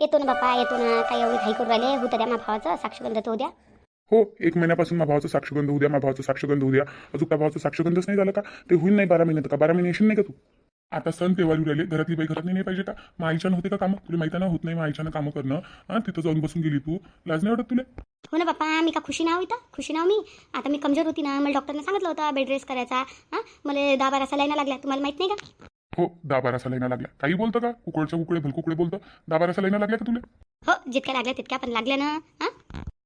येतो ना बाप्पा येतो ना. काही एवढी घाई करू राहिले. होतं द्या माझ्या भावाचं. साक्षगंध तो द्या. हो एक महिन्यापासून माझ्या भावाचं साक्षगंध उद्या माझ्या भावाचं साक्षगंध उद्या अजून त्या भावाचं साक्षगंधच नाही झालं का? ते होईल नाही बारा महिन्यात का? बारा महिने येशील नाही का तू? आता सण तेव्हार येऊ राहिले. घरातली बाई घरात नाही पाहिजे का? मग आईच्यानं होते का कामं? तुला माहिती ना होत नाही मग आईच्यानं कामं करणं. हा तिथं जाऊन बसून गेली तू. लाज नाही वाटत तुला? हो ना बाप्पा मी का खुशी नाव इथं? खुशी नाव मी? आता मी कमजोर होती ना. मला डॉक्टरने सांगितलं होतं बेड रेस्ट करायचा. हां मला दहा बारा लाईना लागल्या. तुम्हाला माहीत नाही का? हो दहा बारासा लाईना लागल्या काही बोलतं का? कुकडच्या कुकडे भलकुकडे बोलतं? दहा बारासा लाईना लागल्या का तुला? हो जितक्या लागल्या तितक्या पण लागल्या ना हां?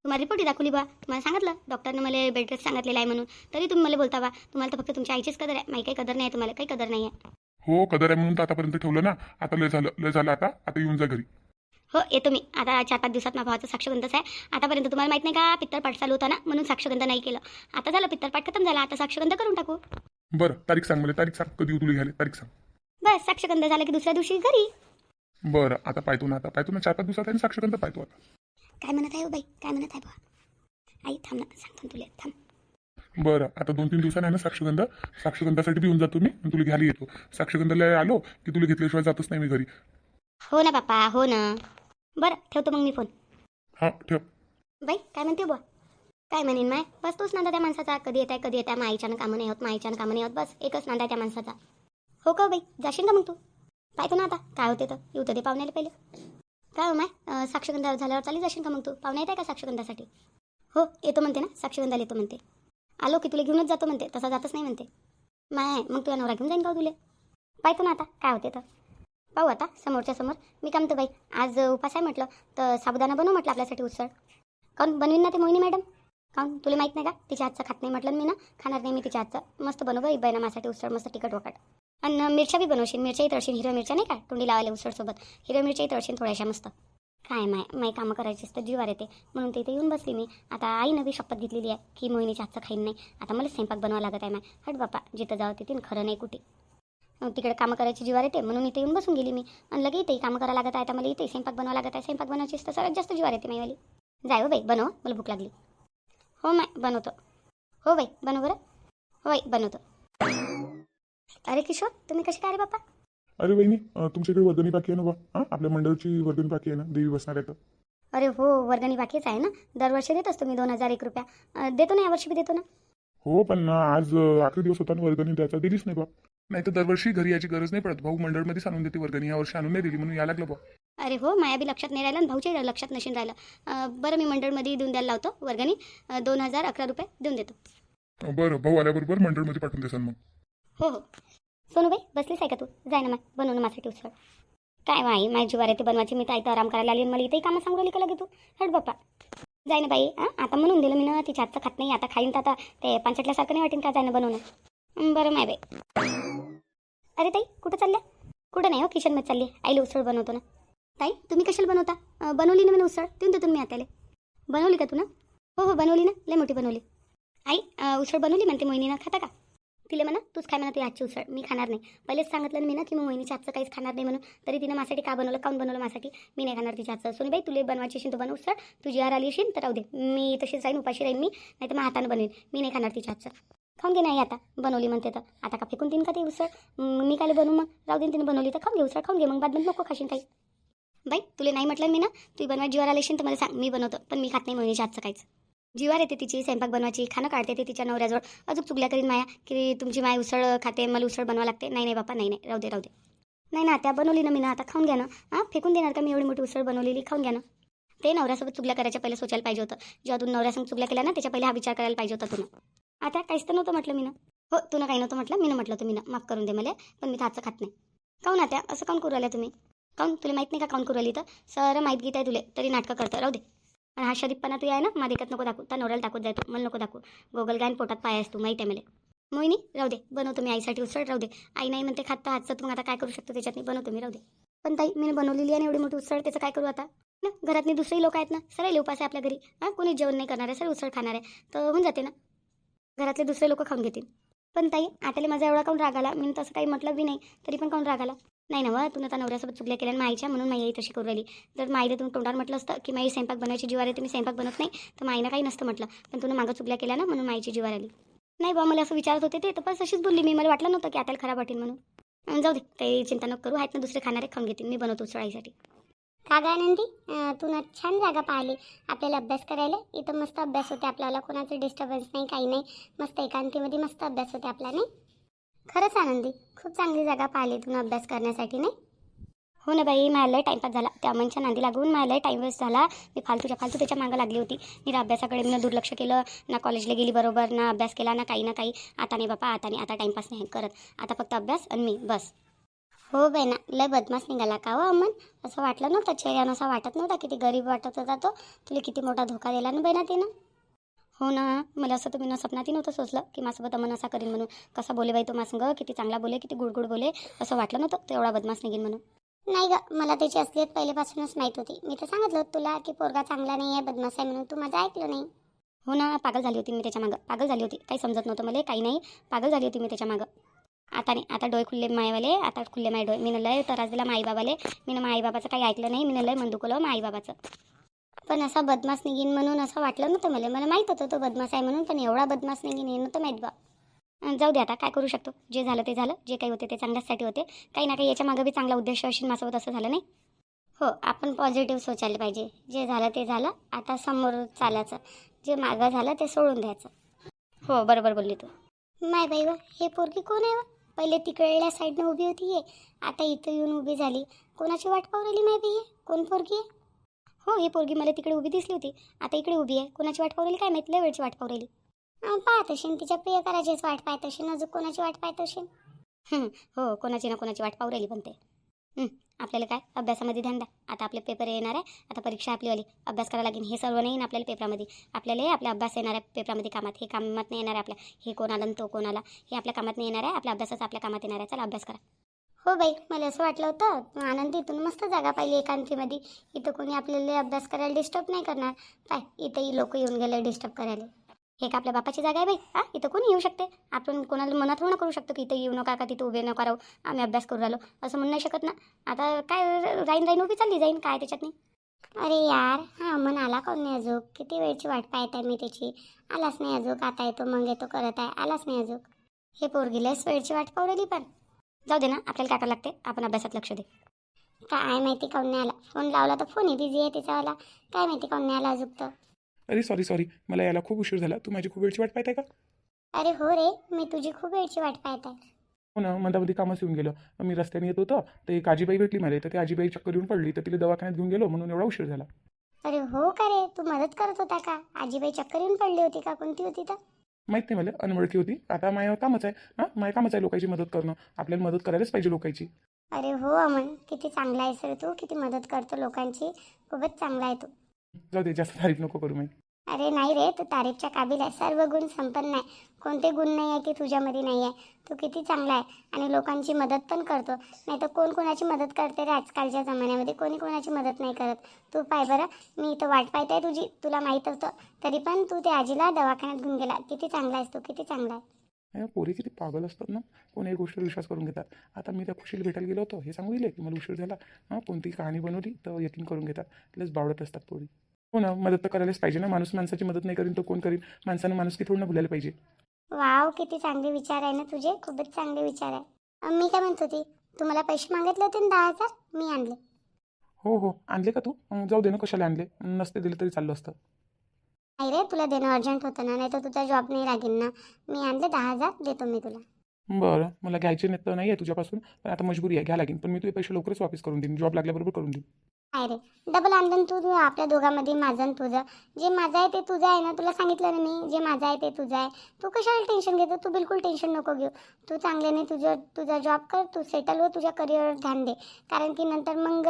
तुम्हाला रिपोर्ट दाखवली बा. तुम्हाला सांगितलं डॉक्टरने मला बेड रेस्ट सांगितलेलं आहे म्हणून. तरी तुम्ही मला बोलता बा. तुम्हाला तर फक्त तुमच्या आईचीच कदर आहे. माही काही कदर नाही तुम्हाला काही कदर नाही आहे हो कदर आहे म्हणून तर आतापर्यंत ठेवलं ना. आता लय झालं लय झालं आता. आता येऊन जा घरी. हो येतो मी. आता चार पाच दिवसात माझ्या भावाचा साक्षगंधच आहे. आतापर्यंत तुम्हाला माहीत नाही का पित्तरपाठ चालू होता ना म्हणून साक्षगंध नाही केलं. आता झालं पित्तरपाठ खतम झाला. आता साक्षगंध करून टाकू. बरं तारीख सांग मला. तारीख सांग. कधी येऊ तुला घ्यायला तारीख सांग. बस साक्षगंध झालं की दुसऱ्या दिवशी घरी. बरं आता पाहतो ना आता पाहतो ना चार पाच दिवसात आहे साक्षगंध पाहतो आता. काय म्हणत आहे हो बाई? काय म्हणत आहे बा आई थांब ना सांगतो ना तुला थांब. बरं आता दोन तीन दिवसांनी आहे ना साक्षगंध? साक्षगंधासाठी बी येऊन जातो मी आणि तुला घ्यायला येतो. साक्षगंधाला आलो की तुला घेतल्याशिवाय जातच नाही मी घरी. हो ना बाप्पा हो ना. बरं ठेवतो मग मी फोन. हां ठेव. बाई काय म्हणते बुवा? काय म्हणेन माय? बस तोच नांदा त्या माणसाचा. कधी येत आहे कधी येत आहे माईच्यानं कामं नाही होत माईच्यानं कामं नाही होत. बस एकच नांदा त्या माणसाचा. हो का हो बाई? जाशील का मग तू? पाहतो ना आता. काय होते तर? येऊ तर ते पाहुण्याला पहिले. काय हो माय? साक्षगंधा झाल्यावर चालली जाशील का मग तू? पाहुणे येत आहे का साक्षगंधासाठी? हो येतो म्हणते ना. साक्षगंधाला येतो म्हणते. आलो की तुला घेऊनच जातो म्हणते. तसा जातच नाही म्हणते. माय मग तुला नवरा घेऊन जाईन का हो तुले? पाहतो ना आता. काय होते तर? पाहू आता. समोरच्या समोर. मी काय म्हणतो बाई? आज उपास आहे म्हटलं. तर साबुदाणा बनव म्हटलं आपल्यासाठी उसळ. काऊन बनवीन ना ते मोहिनी मॅडम? काऊन तुला माहीत नाही का? तिच्या हातचं खात नाही म्हटलं मी ना. खाणार नाही मी तिच्या हातचं. मस्त बनव बाई. ना माझ्यासाठी उसळ. मस्त तिखट वकट आणि मिरच्या बी बनवशील. मिरच्याही तळशील हिरव्या मिरच्या नाही का? तोंडी लावायला उसळसोबत. हिरव्या मिरच्याही तळशील थोड्याशा मस्त. काय माय माय कामं करायची असतं जीवार येते म्हणून ते इथे येऊन बसली मी. आता आईनं बी शपथ घेतलेली आहे की मोहिनीच्या हातचं खाईन नाही. आता मला स्वयंपाक बनवावं लागत आहे माय. हट बापा जिथं जावं तिथे खरं नाही कुठे. तिकडे कामं करायची जीवार येते म्हणून इथे येऊन बसून गेली मी. आणि लगे इथेही कामं करायला लागत आहे. आता मला इथे स्वयंपाक बनवावं लागत आहे. स्वयंपाक बनवायची तर सर्वात जास्त जीवार येते माईवाली. जाय हो बाई बनव. मला भूक लागली. हो माय बनवतो. हो बाई बनव बरं. हो बाई बनवतो. अरे किशोर तुम्ही कसे काय रे बाप्पा? अरे वहिनी अं, तुमच्याकडे वर्गणी बाकी आहे ना बा हां आपल्या मंडळची वर्गणी बाकी आहे ना? देवी बसणार आहे तर. अरे हो वर्गणी बाकीच आहे ना? दरवर्षी देत असतो मी दोन हजार एक रुपया. अं, देतो ना यावर्षी बी देतो ना? हो पण आज अं, आखरी दिवस होता ना वर्गणी द्यायचा दिलीच नाही बा नाही तर दरवर्षी घरी याची गरज नाही पडत. भाऊ मंडळमध्येच आणून देते वर्गणी या वर्षी आणून नाही दिली म्हणून या लागलं बा अरे हो माया बी लक्षात नाही राहिलं आणि भाऊच्या लक्षात नशीन राहिलं. अं, बरं मी मंडळमध्ये देऊन द्यायला लावतो वर्गणी. अं, दोन हजार अकरा रुपये देऊन देतो. बरं भाऊ आल्याबरोबर मंडळमध्ये पाठवून देसान मग. हो हो. सोनूबाई बसलीस आहे का तू? जाय ना मग बनवून माझ्यासाठी उसळ. काय माई माझी जुवार येते बनवायची. मी तर इथं आराम करायला आली आणि मला इथेही कामं सांगू राहिली का लगे तू? हट बाप्पा. जाय ना बाई हां? आता म्हणून दिलं मी ना तिच्या आजचं खात नाही. आता खाईन तर आता ते पांचटल्यासारखं नाही वाटेन का? जाय ना बनवणं बरं माय बाई. अरे ताई कुठं चालल्या? कुठं नाही हो किचनमध्ये चालली. आईला उसळ बनवतो ना. ताई तुम्ही कशाला बनवता? बनवली ना मी उसळ? देऊन देतो मी आत्याला. बनवली का तू ना? हो हो बनवली ना. लय मोठी बनवली. आई उसळ बनवली म्हणते मोहिनीनं? खाता का? तिला म्हणा तूच काय म्हणा ती आजची उसळ. मी खाणार नाही. पहिलेच सांगितलं ना मी ना की मी मोहिनीच्या आजचं काहीच खाणार नाही म्हणून. तरी तिनं माझ्यासाठी का बनवलं काऊन बनवलं माझ्यासाठी? मी नाही खाणार तिच्या आजचं. सोनी बाई तुला बनवायची असेल तू बनव उसळ. तुझी हार आली असेल तर राहू दे मी तशीच राहीन उपाशी राहीन मी नाही तर मग हातानं बनवेन. मी नाही खाणार तिच्या आजचं. खाऊन घे नाही आता. बनवली म्हणते तर. आता का फेकून तीन का ते उसळ? मी काय बनवू मग? राहू देईन तिने बनवली तर खाऊन घे उसळ खाऊन घे. मग बाद नको खाशीन काही. बाई तुला नाही म्हटलं मी ना तू बनवायची जीवार आली असेल तर मला सांग. मी बनवतो पण मी खात नाही मोहिनीच्या आजचं काहीच. जीवार येते तिची स्वयंपाक बनवायची खाणं काढते ते तिच्या नवऱ्याजवळ. अजून चुकल्या करीन माया की तुमची माय उसळ खाते मला उसळ बनवा लागते. नाही नाही बापा नाही नाही राहू दे राहू दे. नाही ना त्या बनवली ना मी ना आता खाऊन घ्या ना. हां फेकून देणार का मी एवढी मोठी उसळ बनवलेली? खाऊन घ्या ना. ते नवऱ्यासोबत चुगल्या करायच्या पहिले सोचायला पाहिजे होतं. जेव्हा तू नवऱ्यासोबत चुगल्या केल्या ना त्याच्या पहिले हा विचार करायला पाहिजे होता तुला. आता काहीच तर नव्हतं म्हटलं मी ना. हो तुला काही नव्हतं म्हटलं? मी ना म्हटलं तुम्ही ना. माफ करून दे मला पण मी हातचं खात नाही. काऊन आता? असं काऊन करू राहिल्या तुम्ही? काऊन? तुला माहीत नाही का काऊन करू राहिली तर सर माहीत गीत आहे तुले तरी नाटकं करतं. राहू दे. आणि हा शरीफपणा तू आहे ना मालिकत नको दाखवू. त्या नवऱ्याला टाकूत जायतो मला नको दाखवू. गोगल गायन पोटात पाय आहेस तू माहीत आहे मला. मोहिनी राहू दे बनवतो मी आईसाठी उसळ राहू दे. आई नाही म्हणते खात हातचं मग आता काय करू शकतो त्याच्यात? मी बनवतो मी राहू दे. पण ताई मी बनवलेली आहे ना एवढी मोठी उसळ त्याचं काय करू आता? ना घरातली दुसरी लोक आहेत ना सर उपास आहे आपल्या घरी. हां कोणी जेवण नाही करणार आहे सर उसळ खाणार आहे. तर होऊन जाते ना. घरातले दुसरे लोक खाऊन घेतील. पण ताई आताले माझा एवढा काऊन राग आला? मी तसं काही म्हटलं बी नाही तरी पण काऊन राग आला? नाही ना व तुला आता नवऱ्यासोबत चुकल्या केल्या माईच्या म्हणून माई आई तशी करू राहिली. जर माईला तुम्ही तोंडावर म्हटलं असतं की माई स्वयंपाक बनवायची जीवार आहे तुम्ही स्वयंपाक बनत नाही तर माईनं काही नसतं म्हटलं. पण तुम्ही मागं चुकल्या केल्या ना म्हणून माईची जीवार आली. नाही बा मला असं विचारत होते ते तर बस अशीच बोलली मी. मला वाटलं नव्हतं की आताला खराब वाटेल म्हणून. जाऊ दे काही चिंता नको करू. आहेत ना दुसरे खाणारे खाऊन घेतील मी बनवतो चढाईसाठी का गा आनंदी तू ना छान जागा पाहिली. आपल्याला अभ्यास करायला. इथं मस्त अभ्यास होते आपल्याला. कोणाचं डिस्टर्बन्स नाही काही नाही. मस्त एकांतीमध्ये मस्त अभ्यास होते आपला नाही? खरंच आनंदी. खूप चांगली जागा पाहिली तुम्ही अभ्यास करण्यासाठी नाही? हो ना बाई मला लय टाईमपास झाला. त्या अमनच्या नांदी लागून मला लय टाईम वेस्ट झाला. मी फालतूच्या फालतू त्याच्या मागं लागली होती. मी अभ्यासाकडे मी दुर्लक्ष केलं. ना कॉलेजला गेली बरोबर ना अभ्यास केला ना काही ना काही. आता नाही बापा आता नाही आता टाईमपास नाही करत. आता फक्त अभ्यास आणि मी बस. हो बाई ना लय बदमाश निघाला का हो अमन? असं वाटलं नव्हतं चेहऱ्यानं असं वाटत नव्हता किती गरीब वाटत होता तो. तुला किती मोठा धोका दिला ना बाई ना तिनं? हो ना. मला असं तुम्ही न स्वप्नातही नव्हतं सोचलं की माझ्यासोबत अमन असा करीन म्हणून. कसा बोले बाई तो माझं किती चांगला बोले किती गुड गुड बोले असं वाटलं नव्हतं. तो एवढा बदमाश निघेन म्हणून. नाही ग मला त्याची असलियत पहिल्यापासूनच माहीत होती. मी तर सांगितलं होतं तुला की पोरगा चांगला नाही आहे बदमाश आहे म्हणून तू माझं ऐकलं नाही. हो ना पागल झाली होती मी त्याच्या मागं. पागल झाली होती. काही समजत नव्हतं मला काही नाही. पागल झाली होती मी त्याच्या मागं. आता नाही आता डोळे खुल्ले मायवाले आता खुल्ले माय डोळे. मी लय त्रास दिला माई बाबाले मी माई बाबाचं काही ऐकलं नाही. मी लय मन दुखवलं माई बाबाचं पण असा बदमाश निघीन म्हणून असं वाटलं नव्हतं मला. मला माहीत होतं तो बदमाश आहे म्हणून पण एवढा बदमाश निघीन हे नव्हतं माहीत बा. जाऊ दे आता काय करू शकतो? जे झालं ते झालं जे काही होते ते चांगल्यासाठी होते. काही ना काही याच्या मागं बी चांगला उद्देश असेल माझ्यासोबत असं झालं नाही. हो आपण पॉझिटिव्ह सोचायला पाहिजे. जे झालं ते झालं आता समोर चालायचं. जे मागं झालं ते सोडून द्यायचं. हो बरोबर बोलली तू. माय बाई व हे पोरगी कोण आहे व? पहिले तिकडल्या साईडनं उभी होती ये आता इथं येऊन उभी झाली. कोणाची वाट पाहू राहिली माय बाई कोण पोरगी आहे? हो ही पोरगी मला तिकडे उभी दिसली होती. आता इकडे उभी आहे. कोणाची वाट पाहू काय माहिती? लय वेळची वाट पाहू पाहत असेल तिच्या प्रियकराचीच वाट पाहत असेल अजून कोणाची वाट पाहत असेल हो कोणाची ना कोणाची वाट पाहू पण ते. आपल्याला काय? अभ्यासामध्ये ध्यान द्या. आता आपले पेपर येणार आहे. आता परीक्षा आपलीवाली. अभ्यास करायला लागेल. हे सर्व नाही ना आपल्याला पेपरामध्ये आपल्याला आपला अभ्यास येणार आहे पेपरामध्ये कामात. हे कामात नाही येणार आहे आपल्या. हे कोणाला तो कोणाला. हे आपल्या कामात नाही येणार आहे. आपल्या अभ्यासाचं आपल्या कामात येणार आहे. चला अभ्यास करा. हो बाई मला असं वाटलं होतं आनंद इथून मस्त जागा पाहिली एकांतीमध्ये इथं कोणी आपल्याला अभ्यास करायला डिस्टर्ब नाही करणार. काय इथंही लोक येऊन गेले डिस्टर्ब करायला. हे का आपल्या बापाची जागा आहे बाई? हा इथं कोणी येऊ शकते? आपण कोणाला मनात होणं करू शकतो की इथं येऊ नका का तिथं उभे नका राहू आम्ही अभ्यास करू राहिलो. असं म्हणू नाही शकत ना. आता काय राईन राईन उभी चालली जाईन काय त्याच्यात नाही. अरे यार हा मन आला कोण नाही अजून? किती वेळची वाट पाहत आहे मी त्याची. आलाच नाही अजूक आता येतो मग येतो करत आहे. आलाच नाही अजून. हे पोरगीलाच वेळची वाट पाहू पण. जाऊ दे ना आपल्याला काय करावं लागते? आपण अभ्यासात लक्ष दे. काय माहिती काऊन नाही आला? फोन लावला तर फोनही बिझी आहे त्याच्यावाला. काय माहिती काऊन नाही आला अजून तर? अरे सॉरी सॉरी मला यायला खूप उशीर झाला. तू माझी खूप वेळची वाट पाहते का? अरे हो रे मी तुझी खूप वेळची वाट पाहत आहे हो ना मंदामध्ये कामच येऊन गेलं. मी रस्त्याने येत होतं तर एक आजीबाई भेटली मला. तर ती आजीबाई चक्कर येऊन पडली. तर तिला दवाखान्यात घेऊन गेलो. म्हणून एवढा उशीर झाला. अरे हो का रे? तू मदत करत होता का? आजीबाई चक्कर येऊन पडली होती का? कोणती होती तर? माहीत नाही मला अनवळखी होती. आता माझ्या कामच आहे. हां माझ्या कामच आहे लोकांची मदत करणं. आपल्याला मदत करायलाच पाहिजे लोकांची. अरे हो अमन. किती चांगला आहेस रे तू. किती मदत करतो लोकांची. खूपच चांगला आहे तू. जाऊ दे जास्त तारीफ नको करू मी अरे नाही रे तू तारीफच्या काबिल आहे. सर्व गुण संपन्न आहे. कोणते गुण नाही आहे की तुझ्यामध्ये नाही आहे? तू किती चांगला आहे आणि लोकांची मदत पण करतो. नाही तर कोण कोणाची मदत करते रे आजकालच्या जमान्यामध्ये? कोणी कोणाची मदत नाही करत. तू पाय बरं मी इथं वाट पाहत आहे तुझी. तुला माहीत होतं तरी पण तू त्या आजीला दवाखान्यात घेऊन गेला. किती चांगला आहेस तू किती चांगला आहे. पोरी किती पागल असतात ना? एक गोष्टीवर विश्वास करून घेतात. आता मी त्या खुशीला भेटायला गेलो होतो. हे सांगू दिले की मला उशीर झाला. हां कोणती कहाणी बनवली तर यकीन करून घेतात. लस बावडत असतात पोरी. हो ना मदत तर करायलाच पाहिजे ना. माणूस माणसाची मदत नाही करीन तो कोण करीन? माणसानं माणूस की थोडं ना भुलायला पाहिजे. वाव किती चांगले विचार आहे ना तुझे. खूपच चांगले विचार आहे. अं, मी काय म्हणत होती? तुम्हाला पैसे मागितले होते ना दहा हजार? मी आणले. हो हो. आणले का तू? अं, जाऊ दे ना कशाला आणले? नसते दिले तरी चाललं असतं. नाही रे तुला देणं अर्जंट होतं ना. नाही तर तुझा जॉब नाही लागेल ना. मी आणले दहा हजार देतो मी तुला. बरं. मला घ्यायचे नाही तर नाही आहे तुझ्यापासून. पण आता मजबुरी आहे घ्या लागेल पण मी तुझे पैसे लवकरच वापस करून देईन. जॉब लागल्याबरोबर करून देईन. काय रे. डबल आणलं तू आपल्या दोघांमध्ये माझं आणि तुझं. जे माझं आहे ते तुझं आहे ना तुला सांगितलं ना मी जे माझं आहे ते तुझं आहे. तू कशाला टेन्शन घेतो? तू बिलकुल टेन्शन नको घेऊ. तू चांगल्याने तुझं तुझा जॉब कर तू सेटल हो तुझ्या करिअरवर ध्यान दे. कारण की नंतर मग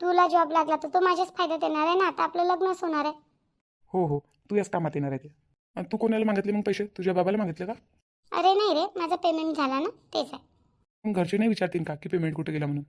तुला जॉब लागला तर तो माझ्याच फायद्यात येणार आहे ना? आता आपलं लग्नच होणार आहे. हो हो. तू याच कामात येणार आहे ते. अन् तू कोणाला मागितले मग पैसे? तुझ्या बाबाला मागितले का? अरे नाही रे माझा पेमेंट झाला ना तेच आहे. मग घरचे नाही विचारतील का की पेमेंट कुठे गेला म्हणून?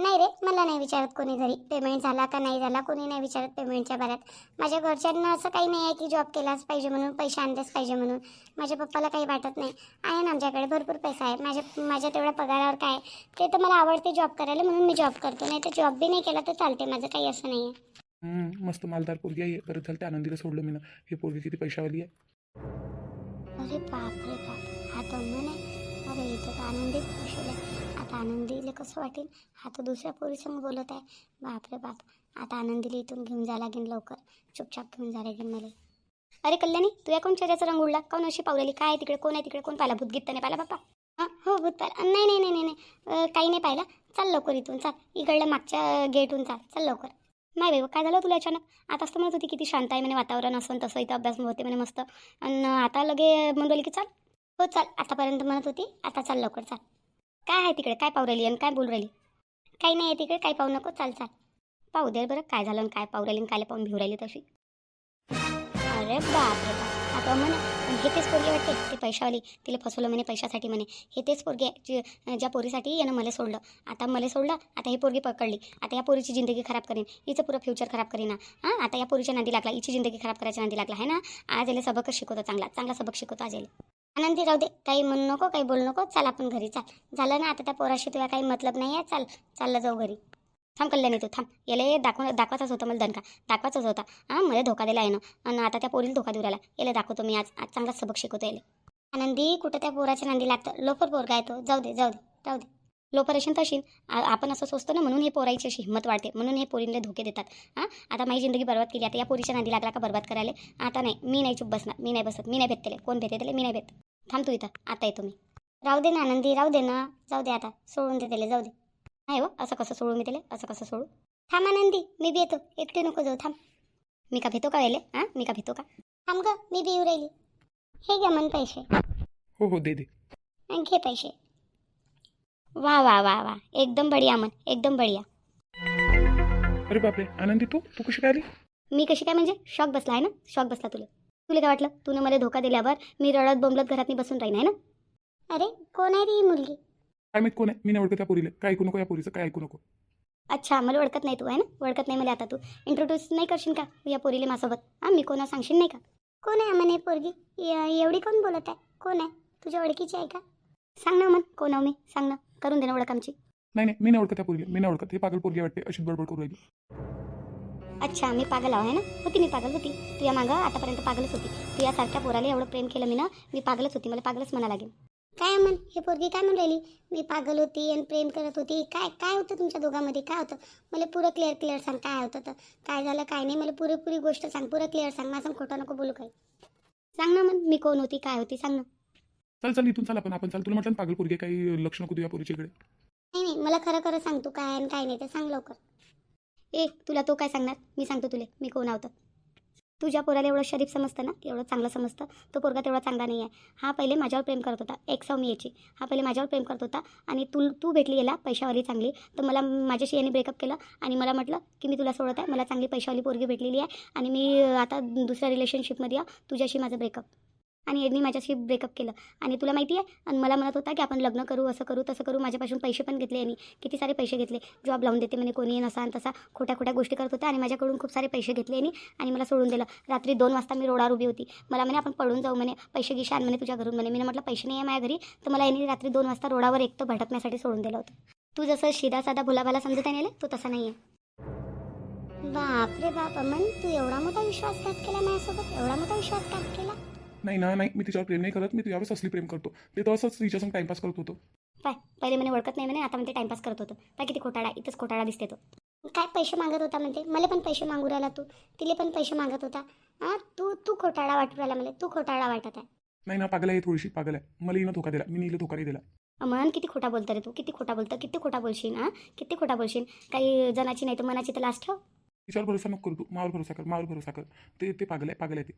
नाही रे मला नाही विचारत कोणी घरी. पेमेंट झाला का नाही झाला कोणी नाही विचारत पेमेंटच्या बाऱ्यात माझ्या घरच्यांना असं काही नाही आहे की जॉब केलाच पाहिजे म्हणून पैसे आणलेच पाहिजे म्हणून. माझ्या पप्पाला काही वाटत नाही. आहे ना आमच्याकडे भरपूर पैसा आहे. माझ्या माझ्या तेवढ्या पगारावर काय ते तर मला आवडते जॉब करायला म्हणून मी जॉब करतो. नाही तर जॉब बी नाही केला तर चालते माझं काही असं नाही आहे. मस्त मालदार पोरगी आहे. बरं झालं त्या आनंदीला सोडलं मी ना. ही पोरगी किती पैशावाली आहे. अरे बाप रे बाप. हा तो आहे अरे इथं आनंदी खुश आहे. आता आनंदीला कसं वाटेल? हा तर दुसऱ्या पोरीसंग बोलत आहे. बापरे बाप. आता आनंदीला इथून घेऊन जा लागेल लवकर. चुपचाप घेऊन जा लागेल मला. अरे कल्याणी तुझ्या कोण चेहऱ्याचा रंग उडला? कोण अशी पावलेली? काय तिकडे? कोण आहे तिकडे? कोण पाहिला? भूतगीत नाही पाहिला बाप्पा? हां हो भूत पाहिला. नाही नाही नाही नाही नाही. काही नाही पाहिला. चाल लवकर इथून चाल. इकडल्या मागच्या गेटहून चाल. चल लवकर. नाही बाई काय झालं तुला अचानक? आता असं म्हणत होती किती शांत आहे म्हणे वातावरण असं तसं इथं अभ्यास होते म्हणे मस्त. आणि आता लगे म्हणून की चाल. हो चाल. आतापर्यंत म्हणत होती. आता चाल लवकर चाल. काय आहे तिकडे? काय पाहू राहिली आणि काय बोलू राहिली? काही नाही आहे तिकडे काय पाहू नको चाल चाल. पाहू दे बरं काय झालं आणि काय पाहू राहिली आणि काय पाहून भिऊ राहिली तशी. अरे बापरे बाप. आता म्हणे हे तेच पोरगी वाटते ते पैशावाली तिला फसवलं म्हणे पैशासाठी म्हणे. हे तेच पोरगे ज्या पोरीसाठी यानं मला सोडलं. आता मला सोडलं आता ही पोरगी पकडली. आता या पोरीची जिंदगी खराब करीन. हिचं पुरं फ्युचर खराब करीन. हां आता या पोरीच्या नांदी लागला हिची जिंदगी खराब करायच्या नांदी लागला आहे ना? आज याला सबकच शिकवतो चांगला. चांगला सबक शिकवतो आज याला. आनंदी राहू दे. काही म्हणू नको काही बोलू नको. चाल आपण घरी चाल. झालं ना आता त्या पोराशी तुला काही मतलब नाही आहे. चाल चाललं जाऊ घरी. थांब कल्याणी तू थांब. याला दाखव दाखवाचाच होता मला दणका. दाखवाचाच होता. हां मला धोका दिला आहे ना. आणि आता त्या पोरीला धोका देऊ राहिला. याला दाखवतो मी आज. आज चांगला सबक शिकवतो याला. आनंदी कुठं त्या पोराच्या नांदी लागतं? लोपर पोरगा आहे तो. जाऊ दे जाऊ दे जाऊ दे. लोपरेशन असेल तशी आपण असं सोचतो ना म्हणून हे पोराची अशी हिंमत वाढते. म्हणून हे पोरींना धोके देतात. हां आता माझी जिंदगी बरबाद केली. आता या पोरीच्या नांदी लागला का बरबाद करायला? आता नाही. मी नाही चुप बसणार. मी नाही बसत. मी नाही भेटतेले. कोण भेटतेले? त्याला मी नाही भेट थांब तू इथं. आता येतो मी. राहू दे ना आनंदी राहू दे ना. जाऊ दे आता. सोडून दे त्याला जाऊ दे. नाही हो असं कसं सोडू मी त्याला? असं कसं सोडू? थांब आनंदी मी बी येतो. एकटे नको जाऊ थांब. मी का भेतो का यायले हां? मी का भेतो का? थांब ग मी बी येऊ राहिली. हे घ्या मन पैसे. हो हो दे दे. आणि घे पैसे. वा वा वा वा. एकदम बढिया मन एकदम बढिया. अरे बापरे आनंदी तू? तू कशी काय आली? मी कशी काय म्हणजे? शॉक बसला आहे ना? शॉक बसला तुला. तुला काय वाटलं? तुने मला धोका दिल्यावर मी रडत बोंबलत घरात बसून राहीन आहे ना? अरे कोण आहे रे ही मुलगी? काय माहीत कोण आहे? मी नाही ओळखत त्या पोरीला. काय ऐकू नको या पोरीचं? काय ऐकू नको? अच्छा मला ओळखत नाही तू आहे ना? ओळखत नाही मला आता तू. इंट्रोड्यूस नाही करशील का या पोरीले माझ्यासोबत? हां मी कोणा सांगशील नाही का? कोण आहे म्हणे पोरगी? एवढी कोण बोलत आहे? कोण आहे? तुझ्या ओळखीची आहे का? सांग ना मन कोण आहो मी? सांग ना. करून दे ना ओळख आमची. नाही नाही मी नाही ओळखत त्या पोरीला. मी नाही ओळखत. हे पागल पोरगी वाटते. अशीच बडबड करू राहिली. अच्छा मी पागल आहो ना? होती मी पागल होती. तू या मागं आतापर्यंत पागलच होती. तू यासारख्या पोराला एवढं प्रेम केलं मी ना मी पागलच होती. मला पागलच म्हणा लागेल. काय म्हण हे पोरगी काय म्हणून राहिली? मी पागल होती आणि प्रेम करत होती. काय काय होतं तुमच्या दोघांमध्ये? काय होतं? मला पुरं क्लिअर क्लिअर सांग. काय होतं तर? काय झालं काय नाही? मला पुरेपुरी गोष्ट सांग. पुरं क्लिअर सांग. माझं खोटं नको बोलू काही. सांग ना मन मी कोण होती काय होती? सांग ना. चल चल इथून चल आपण. आपण चल. तुला म्हटलं ना पागल पोरगी काही लक्ष नको देऊ या पोरीच्या इकडे. नाही नाही. मला खरं खरं सांग. तू काय आणि काय नाही ते सांग लवकर. ए तुला तो काय सांगणार? मी सांगतो तुले. मी कोण आहोत तुझ्या पोराला एवढं शरीफ समजतं ना? एवढं चांगलं समजतं? तो पोरगा तेवढा चांगला नाही आहे हा पहिले माझ्यावर प्रेम करत होता. एक सौ मी याची हा पहिले माझ्यावर प्रेम करत होता आणि तू तू भेटली याला पैशावाली चांगली. तर मला माझ्याशी याने ब्रेकअप केलं आणि मला म्हटलं की मी तुला सोडत आहे. मला चांगली पैशावाली पोरगी भेटलेली आहे आणि मी आता दुसऱ्या रिलेशनशिपमध्ये या तुझ्याशी माझं ब्रेकअप आणि यांनी माझ्याशी ब्रेकअप केलं. आणि तुला माहिती आहे आणि मला म्हणत होता की आपण लग्न करू असं करू तसं करू. माझ्यापासून पैसे पण घेतले यांनी. किती सारे पैसे घेतले? जॉब लावून देते म्हणे कोणी नसा आणि तसा. खोट्या खोट्या गोष्टी करत होत्या आणि माझ्याकडून खूप सारे पैसे घेतले यांनी आणि मला सोडून दिलं. रात्री दोन वाजता मी रोडावर उभी होती. मला म्हणे आपण पळून जाऊ म्हणे. पैसे गिशे आण म्हणे तुझ्या घरून म्हणे. मी म्हटलं पैसे नाही आहे माझ्या घरी. तर मला यांनी रात्री दोन वाजता रोडावर एकटं भटकण्यासाठी सोडून दिलं होतं. तू जसं शिदा साधा भुलाभाला समजत आहे तो तसा नाही आहे बापरे बाप अमन तू एवढा मोठा विश्वासघात केला माझ्यासोबत? एवढा मोठा विश्वासघात केला? नाही ना नाही मी तिच्यावर प्रेम नाही करत मी तुझ्यावर असली प्रेम करतो. ते तर असंच तिच्यासंग टाइमपास करत होतो. पाय पहिले म्हणे ओळखत नाही म्हणे आता म्हणते टाइमपास करत होतो. पाय किती खोटाळा इथंच खोटाळा दिसते तो. काय पैसे मागत होता म्हणते? मला पण पैसे मागू राहिला तू. तिले पण पैसे मागत होता. हां तू तू खोटाळा वाटू राहिला मला. तू खोटाळा वाटत आहे. नाही ना पागल आहे थोडीशी पागल आहे. मला हिनं धोका दिला. मी हिला धोका नाही दिला. अमन किती खोटा बोलतं रे तू. किती खोटा बोलतं किती खोटा बोलशील हां किती खोटा बोलशील. काही जनाची नाही तर मनाची तर लास्ट ठेव. तिच्यावर भरोसा नको करू तू. मावर भरोसा कर मावर भरोसा कर. ते ते पागल आहे पागल आहे ते.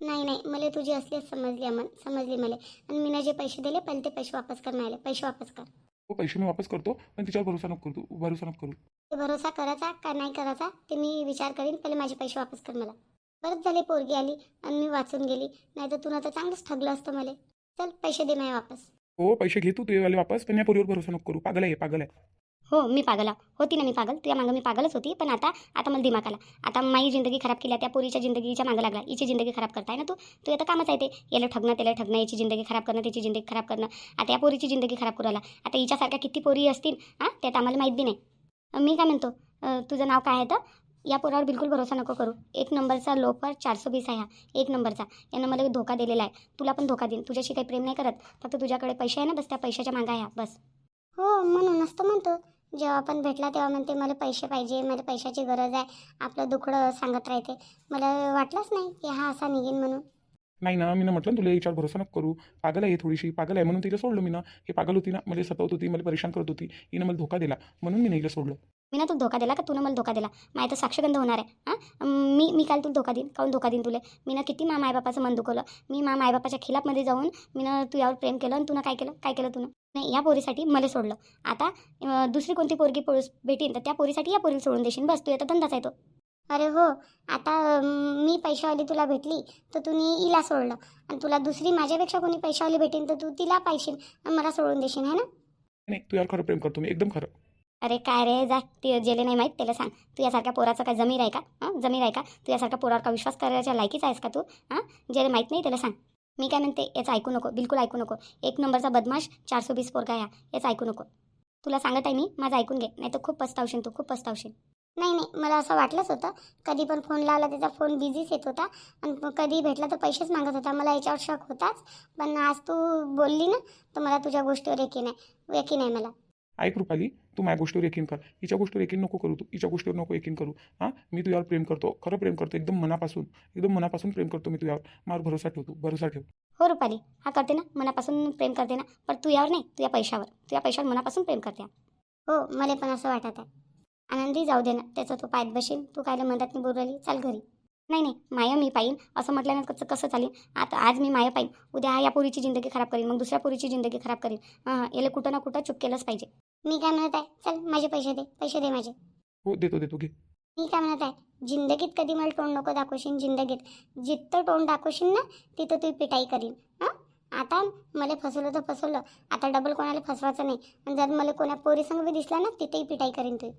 नाही नाही. मला तुझी असलीच समजली अमन. समजली मला. आणि मी जे पैसे दिले पहिले ते पैसे वापस कर मला पैसे वापस कर. हो पैसे मी वापस करतो पण तिच्यावर भरोसा नको करू तू भरोसा नको करू. ते भरोसा करायचा का नाही करायचा ते मी विचार करीन. पहिले माझे पैसे वापस कर मला. परत झाले पोरगी आली आणि मी वाचून गेली. नाही तर तुला तर चांगलंच ठगलं असतं मला. चल पैसे दे माझे वापस. हो पैसे घे तू तुझे वापस. पण या पोरीवर भरोसा नको करू. पागल आहे पागल आहे. हो मी पागल होती ना मी पागल? तुझ्या मागं मी पागलच होती पण आता आता मला दिमाग आला. आता माई जिंदगी खराब केली त्या पोरीच्या जिंदगीच्या मागं लागला. हिची जिंदगी खराब करताय ना तू? तू आता कामच आहे ते. याला ठगणं त्याला ठगणं याची जिंदगी खराब करणं त्याची जिंदगी खराब करणं. आता या पोरीची जिंदगी खराब करू आला आता हिच्यासारख्या किती पोरी असतील? हां त्यात आम्हाला माहीत बी नाही. मी काय म्हणतो? तुझं नाव काय आहे तर? या पोरावर बिलकुल भरोसा नको करू. एक नंबरचा लोफर चारशे बीस आहे हा. एक नंबरचा. यानं मला धोका दिलेला आहे. तुला पण धोका देईन. तुझ्याशी काही प्रेम नाही करत. फक्त तुझ्याकडे पैसे आहे ना बस त्या पैशाच्या मागं आहे बस. हो म्हणून असतं म्हणतो. जेव्हा आपण भेटला तेव्हा म्हणते मला पैसे पाहिजे मला पैशाची गरज आहे आपलं दुखडं सांगत राहते. मला वाटलंच नाही की हा असा निघेन म्हणून. नाही ना मी म्हटलं ना तुला याच्यावर भरोसा नको करू. पागल आहे थोडीशी पागल आहे म्हणून तिला सोडलं मी ना. हे पागल होती ना मला सतवत होती मला परेशान करत होती. हिनं मला धोका दिला म्हणून मी हिला सोडलं. मी ना तू धोका दिला का? तू मला धोका दिला. माझ्या तर साक्षगंध होणार आहे हां? मी मी काल तुला धोका देईन. काऊन धोका देईन तुले? मी ना किती मा मायबापाचं मन दुखवलं. मी मा मायबापाच्या खिलाफमध्ये जाऊन मी ना तू यावर प्रेम केलं आणि तुला काय केलं? काय केलं तुनं? नाही या पोरीसाठी मला सोडलं. आता दुसरी कोणती पोरगी पोळस भेटीन तर त्या पोरीसाठी या पोरीला सोडून देशील बस तू आता धंदाच आहे तो. अरे हो आता मी पैशावाली तुला भेटली तर तुम्ही हिला सोडलं. आणि तुला दुसरी माझ्यापेक्षा कोणी पैशावाली भेटेन तर तू तिला पाहिशील आणि मला सोडून देशील है ना? नाही तू यार खरं प्रेम करतो मी एकदम खरं. अरे काय रे जा ते जेले नाही माहीत त्याला सांग. तू यासारख्या पोराचं काय जमीर आहे का? हां जमीर आहे का? तू यासारख्या पोरावर का विश्वास करायच्या लायकीच आहेस का तू? हां ज्याला माहीत नाही त्याला सांग. मी काय म्हणते याचं ऐकू नको बिलकुल ऐकू नको. एक नंबरचा बदमाश चारशे वीस पोरगा या याचं ऐकू नको. तुला सांगत आहे मी माझं ऐकून घे नाही तर खूप पस्तावशील तू खूप पस्तावशील. नाही नाही मला असं वाटलंच होतं कधी पण फोन लावला त्याचा फोन बिझीच येत होता आणि कधी भेटला तर पैसेच मागत होता मला याच्यावर शक होताच. पण आज तू बोलली ना तर मला तुझ्या गोष्टीवर यकीन आहे यकीन आहे मला. ऐक रुपाली तू माझ्या गोष्टीवर यकीन कर. हिच्या गोष्टीवर यकीन नको करू तू. हिच्या गोष्टीवर नको यकीन करू. हां? मी तुझ्यावर प्रेम करतो. खरं प्रेम करतो. एकदम मनापासून. एकदम मनापासून प्रेम करतो मी तुझ्यावर. माझ्यावर भरोसा ठेव तू. भरोसा ठेव. हो रुपाली. हा करते ना? मनापासून प्रेम करते ना? पण तू यावर नाही. तुझ्या पैशावर. तुझ्या पैशावर मनापासून प्रेम करते. हो मला पण असं वाटत आहे. आनंदी जाऊ दे ना. त्याचं तू पायत बशील. तू कायला म्हणतात मी बोलवली चाल घरी. नाही नाही. माया मी पाईन असं म्हटल्यानंतर कसं कसं चालेल? आता आज मी माया पाईन उद्या या पोरीची जिंदगी खराब करीन मग दुसऱ्या पोरीची जिंदगी खराब करीन हां याला कुठं ना कुठं चुप केलंच पाहिजे. मी काय म्हणत आहे? चल माझे पैसे दे. पैसे दे माझे. हो देतो देतो घे. मी काय म्हणत आहे? जिंदगीत कधी मला तोंड नको दाखवशील? जिंदगीत. जिथं तोंड दाखवशील ना तिथं तू पिटाई करीन. हां? आता मला फसवलं तर फसवलं. आता डबल कोणाला फसवायचं नाही. आणि जर मला कोणा पोरी संग बी दिसला ना तिथेही पिटाई करीन तू.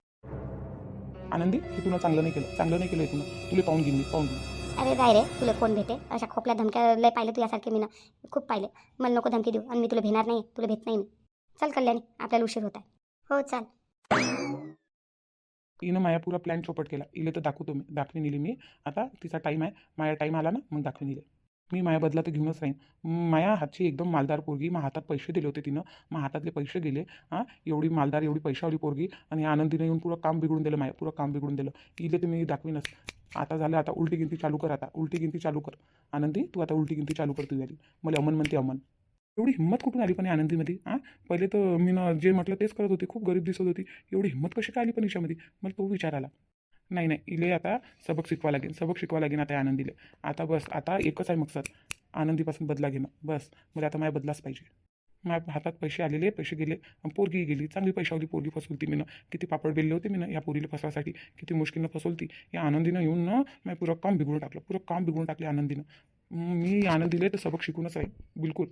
आनंदी हे तुला चांगलं नाही केलं. चांगलं नाही केलं हे तुला. तुला पाहून घेईन मी पाहून घेईन. अरे जाय रे तुला कोण भेटे? अशा खोकल्या धमक्या लय पाहिलं तू यासारखे मी ना. खूप पाहिले. मला नको धमकी देऊ. आणि मी तुला भेणार नाही. तुला भेट नाही मी. चल कल्याणी आपल्याला उशीर होत आहे. हो चाल हिनं माया पुरा प्लॅन चौपट केला. इले तर दाखवतो मी. दाखवीन इले मी. आता तिचा टाईम आहे. माया टाईम आला ना मग दाखवीन इले मी माया बदला तर घेऊनच राहीन. माया हातची एकदम मालदार पोरगी मा हातात पैसे दिले होते तिनं. मा हातातले पैसे गेले. हां एवढी मालदार एवढी पैशावाली पोरगी आणि आनंदीनं येऊन पुरं काम बिघडून दिलं माया पुरं काम बिघडून दिलं. इले तर मी दाखवीनच. आता झालं आता उलटी गिनती चालू कर आता. उलटी गिनती चालू कर. आनंदी तू आता उलटी गिनती चालू कर तू झाली मला अमन म्हणते अमन. एवढी हिंमत कुठून आली पण आनंदीमध्ये हां पहिले तर मी ना जे म्हटलं तेच करत होती खूप गरीब दिसत होती. एवढी हिंमत कशी काय आली पण हिच्यामध्ये मला तो विचार आला. नाही नाही इले आता सबक शिकवा लागेल सबक शिकवा लागेल आता आनंदीले. आता बस आता एकच आहे मकसद आनंदीपासून बदला घेणं. बस मला आता माझ्या बदलाच पाहिजे. माझ्या हातात पैसे आलेले पैसे गेले पोरगी गेली चांगली पैशावली पोरगी फसवली मी ना. किती पापड बेलले होते मी ना या पोरीला फसवासाठी किती मुश्किलनं फसवली या आनंदीनं येऊन ना मी पुरं काम बिघडून टाकलं पुरं काम बिघडून टाकले आनंदीनं. मी आनंदीले तर सबक शिकूनच आहे बिलकुल.